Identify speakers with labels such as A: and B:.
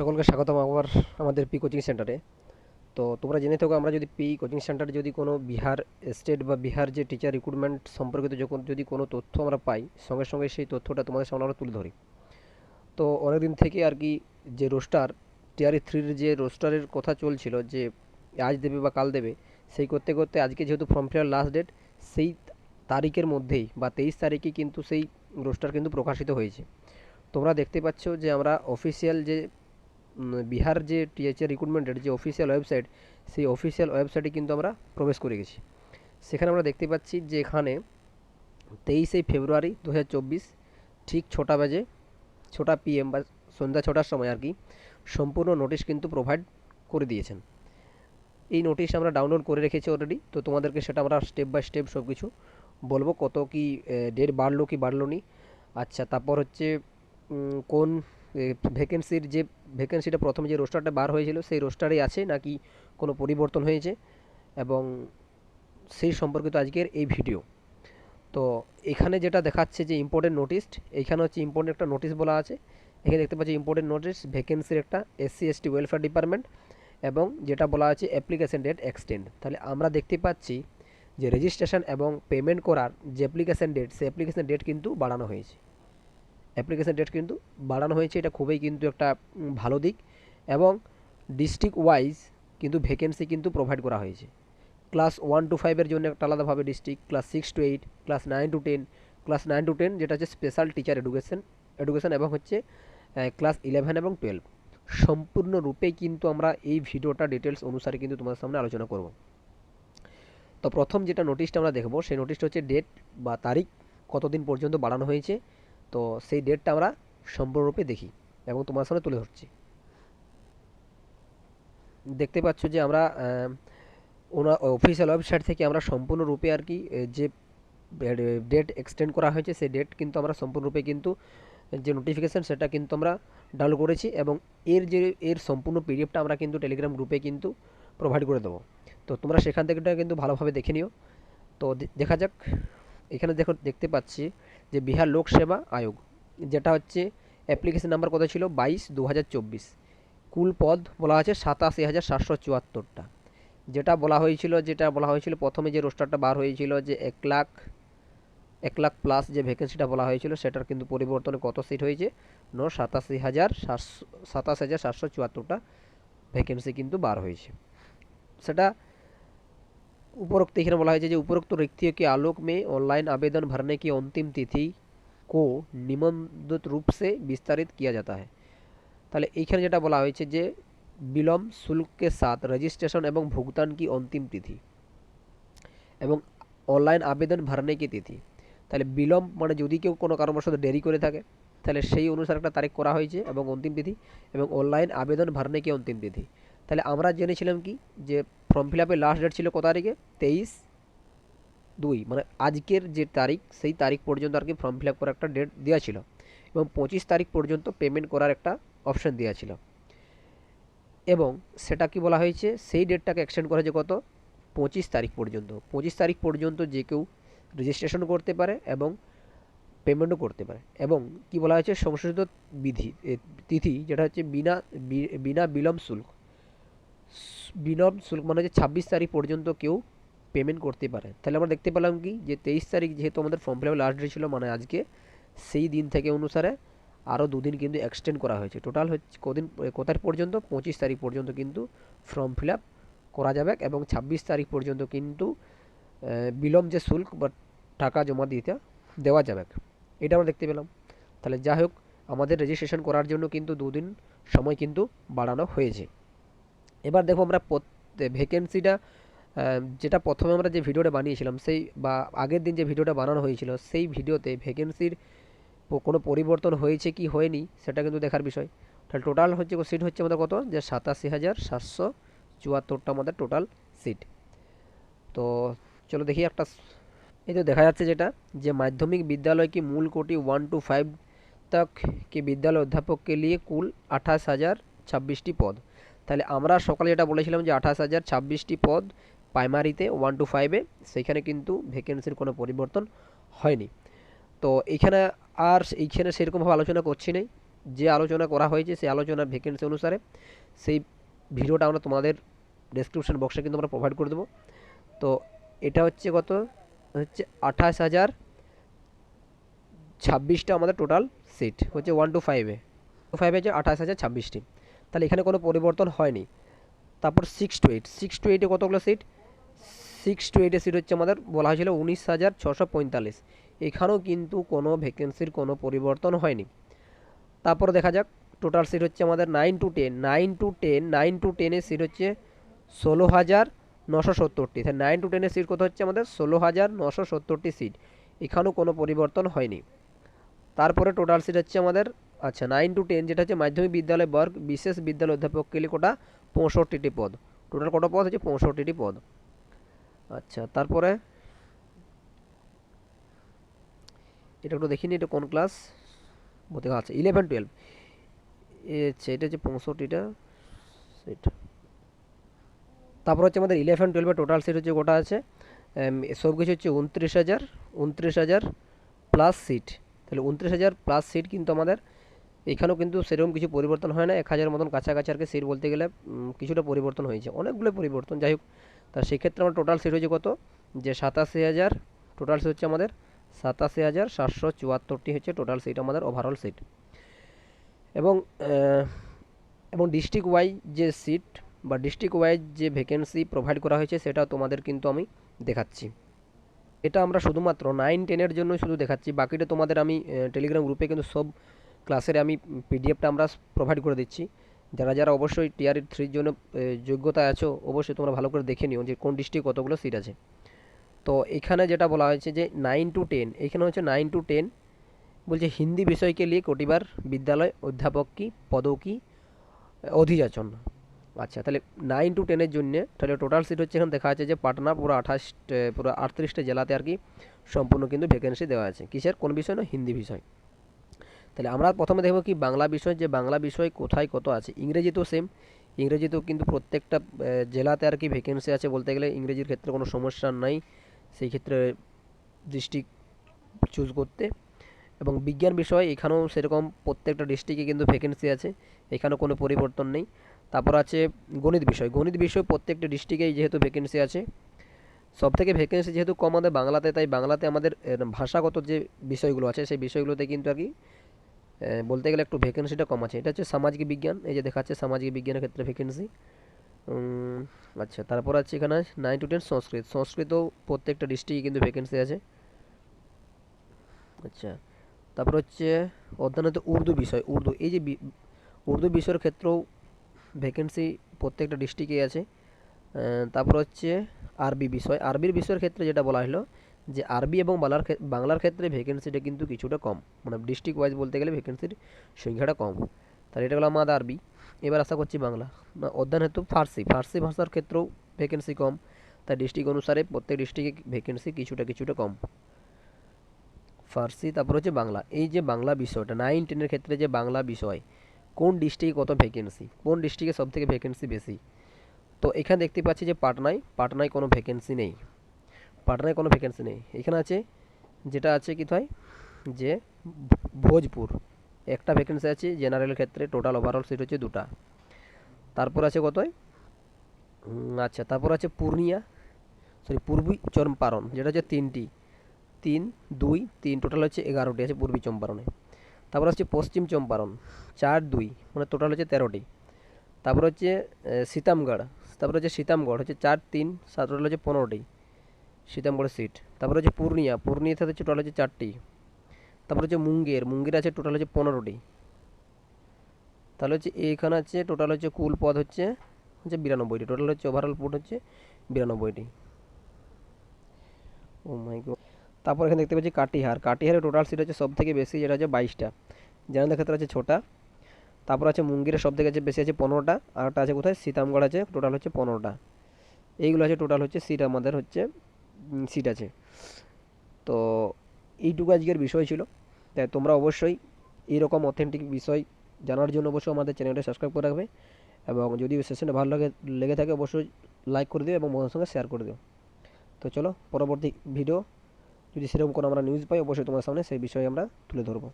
A: সকলকে স্বাগতম আবার আমাদের পি কোচিং সেন্টারে তো তোমরা জেনে থাকো, আমরা যদি পি কোচিং সেন্টারে যদি কোনো বিহার স্টেট বা বিহার যে টিচার রিক্রুটমেন্ট সম্পর্কিত যখন যদি কোনো তথ্য আমরা পাই, সঙ্গে সঙ্গে সেই তথ্যটা তোমাদের সামনে আমরা তুলে ধরি। তো অনেকদিন থেকে আর কি যে রোস্টার টিআরই থ্রির যে রোস্টারের কথা চলছিল যে আজ দেবে বা কাল দেবে, সেই করতে করতে আজকে যেহেতু ফর্ম ফিলার লাস্ট ডেট সেই তারিখের মধ্যেই বা তেইশ তারিখে কিন্তু সেই রোস্টার কিন্তু প্রকাশিত হয়েছে। তোমরা দেখতে পাচ্ছ যে আমরা অফিসিয়াল যে বিহার যে টিএচএ রিক্রুটমেন্টের যে অফিসিয়াল ওয়েবসাইট সেই অফিসিয়াল ওয়েবসাইটে কিন্তু আমরা প্রবেশ করে গেছি। সেখানে আমরা দেখতে পাচ্ছি যে এখানে তেইশে ফেব্রুয়ারি দু হাজার চব্বিশ ঠিক ছটা বাজে, ছটা পিএম বা সন্ধ্যা ছটার সময় আর কি সম্পূর্ণ নোটিশ কিন্তু প্রোভাইড করে দিয়েছেন। এই নোটিশ আমরা ডাউনলোড করে রেখেছি অলরেডি তো তোমাদেরকে সেটা আমরা স্টেপ বাই স্টেপ সব কিছু বলব কত কি ডেট বাড়লো কি বাড়লো নি। আচ্ছা তারপর হচ্ছে কোন ভ্যাকেন্সির যে ভ্যাকেন্সিটা প্রথমে যে রোস্টারটা বার হয়েছিল, সেই রোস্টারেই আছে নাকি কোনো পরিবর্তন হয়েছে? এবং সেই সম্পর্কিত আজকের এই ভিডিও তো এখানে যেটা দেখাচ্ছে যে ইম্পর্টেন্ট নোটিশ এইখানে হচ্ছে ইম্পর্টেন্ট একটা নোটিশ বলা আছে। এখানে দেখতে পাচ্ছি ইম্পর্টেন্ট নোটিশ ভ্যাকেন্সির একটা এসসি এসটি ওয়েলফেয়ার ডিপার্টমেন্ট এবং যেটা বলা আছে অ্যাপ্লিকেশন ডেট এক্সটেন্ড তাহলে আমরা দেখতে পাচ্ছি যে রেজিস্ট্রেশন এবং পেমেন্ট করার যে অ্যাপ্লিকেশন ডেট সেই অ্যাপ্লিকেশান ডেট কিন্তু বাড়ানো হয়েছে। অ্যাপ্লিকেশন ডেট কিন্তু বাড়ানো হয়েছে। এটা খুবই কিন্তু একটা ভালো দিক। এবং ডিস্ট্রিক্ট ওয়াইজ কিন্তু ভ্যাকেন্সি কিন্তু প্রোভাইড করা হয়েছে। ক্লাস ওয়ান টু ফাইভের জন্য একটা আলাদাভাবে district class six to eight class nine to ten class nine to ten যেটা হচ্ছে স্পেশাল টিচার এডুকেশন এডুকেশন এবং হচ্ছে ক্লাস ইলেভেন এবং টুয়েলভ সম্পূর্ণরূপে কিন্তু আমরা এই ভিডিওটা ডিটেলস অনুসারে কিন্তু তোমাদের সামনে আলোচনা করব। তো প্রথম যেটা নোটিশটা আমরা দেখব, সেই নোটিশটা হচ্ছে ডেট বা তারিখ, কতদিন পর্যন্ত বাড়ানো হয়েছে। তো সেই ডেটটা আমরা সম্পূর্ণরূপে দেখি এবং তোমার সামনে তুলে ধরছি। দেখতে পাচ্ছ যে আমরা ওনার অফিসিয়াল ওয়েবসাইট থেকে আমরা সম্পূর্ণরূপে আর কি যে ডেট এক্সটেন্ড করা হয়েছে, সেই ডেট কিন্তু আমরা সম্পূর্ণরূপে কিন্তু, যে নোটিফিকেশান সেটা কিন্তু আমরা ডাউনলোড করেছি এবং এর যে, এর সম্পূর্ণ পিডিএফটা আমরা কিন্তু টেলিগ্রাম গ্রুপে কিন্তু প্রোভাইড করে দেবো। তো তোমরা সেখান থেকেটা কিন্তু ভালোভাবে দেখে নিও। তো দেখা যাক, এখানে দেখো, দেখতে পাচ্ছি যে বিহার লোকসেবা আয়োগ, যেটা হচ্ছে অ্যাপ্লিকেশন নাম্বার কত ছিল? বাইশ দু কুল পদ বলা আছে সাতাশি হাজার সাতশো চুয়াত্তরটা। যেটা বলা হয়েছিল, যেটা বলা হয়েছিল, প্রথমে যে রোস্টারটা বার হয়েছিল যে এক লাখ এক লাখ প্লাস যে ভ্যাকেন্সিটা বলা হয়েছিল, সেটার কিন্তু পরিবর্তনে কত সিট হয়েছে? ন, সাতাশি হাজার সাতশো, সাতাশ হাজার সাতশো চুয়াত্তরটা ভ্যাকেন্সি কিন্তু বার হয়েছে। সেটা उपरोक्त एखाने बोला है जो उपरोक्त रिक्तियों के आलोक में ऑनलाइन आवेदन भरने की अंतिम तिथि को निम्नलिखित रूप से विस्तारित किया जाता है তাহলে এইখানে যেটা বলা হয়েছে যে বিলম্ব শুল্কের সাথ রেজিস্ট্রেশন এবং ভুগতান কি অন্তিম তিথি এবং অনলাইন আবেদন ভরনে কি তিথি তাহলে বিলম্ব মানে যদি কেউ কোনো কারণবশত দেরি করে থাকে তাহলে সেই অনুসারে একটা তারিখ করা হয়েছে এবং অন্তিম তিথি এবং অনলাইন আবেদন ভরনে কি অন্তিম তিথি তাহলে আমরা জেনেছিলাম কি যে ফর্ম ফিল আপের লাস্ট ডেট ছিল কত তারিখে? তেইশ দুই। মানে আজকের যে তারিখ, সেই তারিখ পর্যন্ত আর কি ফর্ম ফিল আপ করার একটা ডেট দেওয়া ছিল। এবং পঁচিশ তারিখ পর্যন্ত পেমেন্ট করার একটা অপশান দেওয়া ছিল। এবং সেটা কি বলা হয়েছে? সেই ডেটটাকে এক্সটেন্ড করা হয়েছে কত? পঁচিশ তারিখ পর্যন্ত। পঁচিশ তারিখ পর্যন্ত যে কেউ রেজিস্ট্রেশন করতে পারে এবং পেমেন্টও করতে পারে। এবং কি বলা হয়েছে? সংশোধিত বিধি তিথি, যেটা হচ্ছে বিনা বিনা বিলম্ব শুল্ক। বিলম্ব শুল্ক মানে হচ্ছে ছাব্বিশ তারিখ পর্যন্ত কেউ পেমেন্ট করতে পারে। তাহলে আমরা দেখতে পেলাম কি? যে তেইশ তারিখ যেহেতু আমাদের form fill up last date ছিল মানে আজকে, সেই দিন থেকে অনুসারে আরও দুদিন কিন্তু এক্সটেন্ড করা হয়েছে। টোটাল হচ্ছে কদিন, কোথায় পর্যন্ত? পঁচিশ তারিখ পর্যন্ত কিন্তু ফর্ম ফিল আপ করা যাবে এবং ছাব্বিশ তারিখ পর্যন্ত কিন্তু বিলম্ব যে শুল্ক বা টাকা জমা দিতে, দেওয়া যাবে। এটা আমরা দেখতে পেলাম। তাহলে যাই হোক, আমাদের রেজিস্ট্রেশন করার জন্য কিন্তু দুদিন সময় কিন্তু বাড়ানো হয়েছে। এবার দেখো আমরা ভ্যাকেন্সিটা যেটা প্রথমে আমরা যে ভিডিওটা বানিয়েছিলাম সেই বা আগের দিন যে ভিডিওটা বানানো হয়েছিল সেই ভিডিওতে ভ্যাকেন্সির কোনো পরিবর্তন হয়েছে কি হয়নি সেটা কিন্তু দেখার বিষয় তাহলে টোটাল হচ্ছে সিট হচ্ছে আমাদের কত যে সাতাশি হাজার সাতশো চুয়াত্তরটা আমাদের টোটাল সিট তো চলো দেখি একটা স- এই তো দেখা যাচ্ছে যেটা যে माध्यमिक विद्यालय की मूल कोटि वन टू फाइव तक के विद्यालय अध्यापक के लिए कुल আঠাশ হাজার ছাব্বিশটি পদ তাহলে আমরা সকালে যেটা বলেছিলাম যে আঠাশ হাজার ছাব্বিশটি পদ প্রাইমারিতে ওয়ান টু ফাইভে সেখানে কিন্তু ভ্যাকেন্সির কোনো পরিবর্তন হয়নি। তো এইখানে আর এইখানে সেরকমভাবে আলোচনা করছি না যে আলোচনা করা হয়েছে সেই আলোচনার ভ্যাকেন্সি অনুসারে সেই ভিডিওটা আমরা তোমাদের ডেসক্রিপশন বক্সে কিন্তু আমরা প্রোভাইড করে দেবো। তো এটা হচ্ছে কত? হচ্ছে আঠাশ হাজার ছাব্বিশটা আমাদের টোটাল সিট হচ্ছে ওয়ান টু ফাইভে টু ফাইভে হচ্ছে আঠাশ হাজার ছাব্বিশটি। তাহলে এখানে কোনো পরিবর্তন হয়নি। তারপর six to eight six to এইটে কতগুলো সিট সিক্স টু এইটে সিট হচ্ছে আমাদের, বলা হয়েছিল উনিশ হাজার ছশো পঁয়তাল্লিশ। এখানেও কিন্তু কোনো ভ্যাকেন্সির কোনো পরিবর্তন হয়নি। তারপর দেখা যাক টোটাল সিট হচ্ছে আমাদের nine to ten nine to ten nine to টেনের সিট হচ্ছে ষোলো হাজার নশো সত্তরটি। তাহলে নাইন টু টেনের সিট কত হচ্ছে আমাদের? ষোলো হাজার নশো সত্তরটি সিট এখানেও কোনো পরিবর্তন হয়নি। তারপরে টোটাল সিট হচ্ছে আমাদের আচ্ছা নাইন টু টেন যেটা হচ্ছে মাধ্যমিক বিদ্যালয় বর্গ, বিশেষ বিদ্যালয় অধ্যাপক কেলি কোটা পঁয়ষট্টিটি পদ। টোটাল কটা পদ হচ্ছে পঁয়ষট্টিটি পদ। আচ্ছা তারপরে? এটা একটু দেখিনি, এটা কোন ক্লাস বলতে আচ্ছা ইলেভেন টুয়েলভ আচ্ছা এটা হচ্ছে পঁয়ষট্টিটা, সিট। তারপর হচ্ছে আমাদের ইলেভেন টুয়েলভের টোটাল সিট হচ্ছে গোটা আছে? সব কিছু হচ্ছে উনত্রিশ হাজার উনত্রিশ হাজার প্লাস সিট তাহলে উনত্রিশ হাজার প্লাস সিট কিন্তু আমাদের এখানেও কিন্তু সেরকম কিছু পরিবর্তন হয় না। এক হাজার মতন কাছাকাছি আর কি সিট বলতে গেলে কিছুটা পরিবর্তন হয়েছে। অনেকগুলো পরিবর্তন। যাই হোক, তা সেক্ষেত্রে আমার টোটাল সিট হয়েছে কত? যে সাতাশি হাজার টোটাল সিট হচ্ছে আমাদের সাতাশি হাজার সাতশো চুয়াত্তরটি হচ্ছে টোটাল সিট আমাদের ওভারঅল সিট এবং এবং ডিস্ট্রিক্ট ওয়াইজ যে সিট বা ডিস্ট্রিক্ট ওয়াইজ যে ভ্যাকেন্সি প্রোভাইড করা হয়েছে, সেটা তোমাদের কিন্তু আমি দেখাচ্ছি। এটা আমরা শুধুমাত্র নাইন টেনের জন্যই শুধু দেখাচ্ছি। বাকিটা তোমাদের আমি টেলিগ্রাম গ্রুপে কিন্তু সব ক্লাসের আমি পিডিএফটা আমরা প্রোভাইড করে দিচ্ছি। যারা যারা অবশ্যই টিআর থ্রির জন্য যোগ্যতা আছো, অবশ্যই তোমরা ভালো করে দেখে নিও যে কোন ডিস্ট্রিক্ট কতগুলো সিট আছে। তো এখানে যেটা বলা হয়েছে যে নাইন টু টেন এখানে হচ্ছে নাইন টু টেন বলছে হিন্দি বিষয়কে নিয়ে কোটিবার বিদ্যালয় অধ্যাপক কি পদ কি, অধিযাচন। আচ্ছা তাহলে নাইন টু টেনের জন্য তাহলে টোটাল সিট হচ্ছে এখানে দেখা যাচ্ছে যে পাটনা পুরো আঠাশ পুরো আটত্রিশটা জেলাতে আর কি সম্পূর্ণ কিন্তু ভ্যাকেন্সি দেওয়া আছে। কিসের? কোন বিষয় না? হিন্দি বিষয়। তাহলে আমরা প্রথমে দেখব কি বাংলা বিষয়, যে বাংলা বিষয় কোথায় কত আছে। ইংরেজিতেও সেম ইংরেজিতেও কিন্তু প্রত্যেকটা জেলাতে আর কি ভ্যাকেন্সি আছে বলতে গেলে। ইংরেজির ক্ষেত্রে কোনো সমস্যা নাই। সেই ক্ষেত্রে ডিস্ট্রিক্ট চুজ করতে। এবং বিজ্ঞান বিষয়, এখানেও সেরকম প্রত্যেকটা ডিস্ট্রিক্টে কিন্তু ভ্যাকেন্সি আছে। এখানেও কোনো পরিবর্তন নেই। তারপর আছে গণিত বিষয়। গণিত বিষয় প্রত্যেকটা ডিস্ট্রিক্টেই যেহেতু ভ্যাকেন্সি আছে। সব থেকে ভ্যাকেন্সি যেহেতু কম আমাদের বাংলাতে, তাই বাংলাতে আমাদের ভাষাগত যে বিষয়গুলো আছে, সেই বিষয়গুলোতে কিন্তু আর কি বলতে গেলে একটু ভ্যাকেন্সিটা কম আছে। এটা হচ্ছে সামাজিক বিজ্ঞান, এই যে দেখাচ্ছে সামাজিক বিজ্ঞানের ক্ষেত্রে ভ্যাকেন্সি আচ্ছা তারপর আছে এখানে নাইন টু টেন সংস্কৃত। সংস্কৃতও প্রত্যেকটা ডিস্ট্রিক্টে কিন্তু ভ্যাকেন্সি আছে। আচ্ছা তারপর হচ্ছে অধ্যয়নত উর্দু বিষয়। উর্দু, এই যে উর্দু বিষয়ের ক্ষেত্রেও ভ্যাকেন্সি প্রত্যেকটা ডিস্ট্রিক্টে আছে। তারপর হচ্ছে আরবি বিষয়। আরবির বিষয়ের ক্ষেত্রে যেটা বলা হলো যে আরবি এবং বাংলার বাংলার ক্ষেত্রে ভ্যাকেন্সিটা কিন্তু কিছুটা কম। মানে ডিস্ট্রিক্ট ওয়াইজ বলতে গেলে ভ্যাকেন্সির সংখ্যাটা কম। তাহলে এটা হলো আমাদের আরবি। এবার আশা করছি বাংলা। অধ্যয়ন হেতু ফার্সি। ফার্সি ভাষার ক্ষেত্রেও ভ্যাকেন্সি কম। তাই ডিস্ট্রিক্ট অনুসারে প্রত্যেক ডিস্ট্রিক্টে ভ্যাকেন্সি কিছুটা কিছুটা কম। ফার্সি, তারপর হচ্ছে বাংলা। এই যে বাংলা বিষয়টা নাইন টেনের ক্ষেত্রে যে বাংলা বিষয়, কোন ডিস্ট্রিক্টে কত ভ্যাকেন্সি কোন ডিস্ট্রিক্টে সব থেকে ভ্যাকেন্সি বেশি? তো এখানে দেখতে পাচ্ছি যে পাটনায় পাটনায় কোনো ভ্যাকেন্সি নেই। পাটনায় কোনো ভ্যাকেন্সি নেই। এখানে আছে, যেটা আছে কি হয় যে ভোজপুর। একটা ভ্যাকেন্সি আছে জেনারেল ক্ষেত্রে টোটাল ওভারঅল সিট হচ্ছে দুটা। তারপর আছে কতই আচ্ছা তারপর আছে পূর্ণিয়া। সরি পূর্বী চম্পারণ, যেটা হচ্ছে তিনটি। তিন, দুই, তিন টোটাল হচ্ছে এগারোটি, আছে পূর্বী চম্পারণে। তারপর হচ্ছে পশ্চিম চম্পারণ, চার, দুই মানে টোটাল হচ্ছে তেরোটি। তারপর হচ্ছে সীতামগড়, তারপর হচ্ছে সীতামগড় হচ্ছে চার, তিন সাত টোটাল হচ্ছে পনেরোটি। সীতামগড়ের সিট। তারপর হচ্ছে পূর্ণিয়া। পূর্ণিয়াতে হচ্ছে টোটাল হচ্ছে চারটি। তারপর হচ্ছে মুঙ্গের। মুঙ্গের আছে টোটাল হচ্ছে পনেরোটি। তাহলে হচ্ছে এখানে আছে টোটাল হচ্ছে কুল পদ হচ্ছে হচ্ছে বিরানব্বইটি। টোটাল হচ্ছে ওভারঅল পুট হচ্ছে বিরানব্বইটি। ও মাই গড তারপর এখানে দেখতে পাচ্ছি কাটিহার। কাটিহারের টোটাল সিট হচ্ছে সব থেকে বেশি, যেটা হচ্ছে বাইশটা। জেনারেল ক্ষেত্রে আছে ছোটা। তারপর আছে মুঙ্গিরের সব থেকে আছে বেশি আছে পনেরোটা। আর একটা আছে কোথায়? সীতামগড় আছে টোটাল হচ্ছে পনেরোটা। এইগুলো আছে টোটাল হচ্ছে সিট আমাদের হচ্ছে সিট আছে। তো এইটুকু আজকের বিষয় ছিল। তাই তোমরা অবশ্যই এইরকম অথেন্টিক বিষয় জানার জন্য অবশ্যই আমাদের চ্যানেলটা সাবস্ক্রাইব করে রাখবে এবং যদি সেশনটা ভালো লাগে, লেগে থাকে অবশ্যই লাইক করে দিও এবং বন্ধুর সঙ্গে শেয়ার করে দিও। তো চলো, পরবর্তী ভিডিও যদি সেরকম কোনো আমরা নিউজ পাই, অবশ্যই তোমার সামনে সেই বিষয়ে আমরা তুলে ধরবো।